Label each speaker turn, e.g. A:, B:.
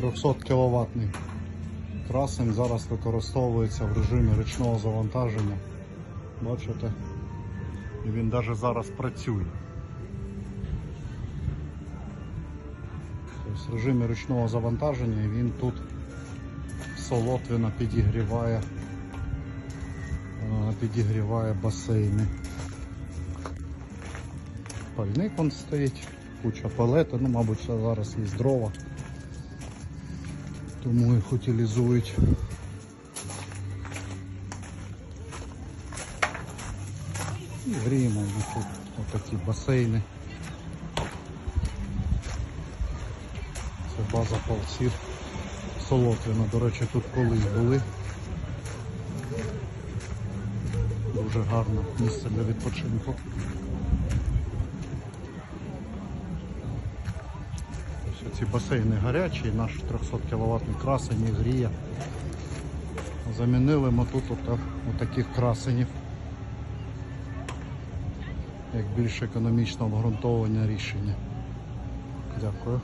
A: 300 кВт красень зараз використовується в режимі ручного завантаження. Бачите? І він навіть зараз працює. Тобто в режимі ручного завантаження він тут солотвина підігріває, е, підігріває басейни. Пальник он стоїть, куча палети, ну, мабуть, зараз є дрова. Тому їх утилізують. І гріємо тут отакі басейни. Це база палців. Солотвина, до речі, тут колись були. Дуже гарне місце для відпочинку. Ці басейни гарячі, наш 300 кВт красень гріє. Замінили ми тут отак, отаких красенів. Як більш економічно обґрунтоване рішення. Дякую.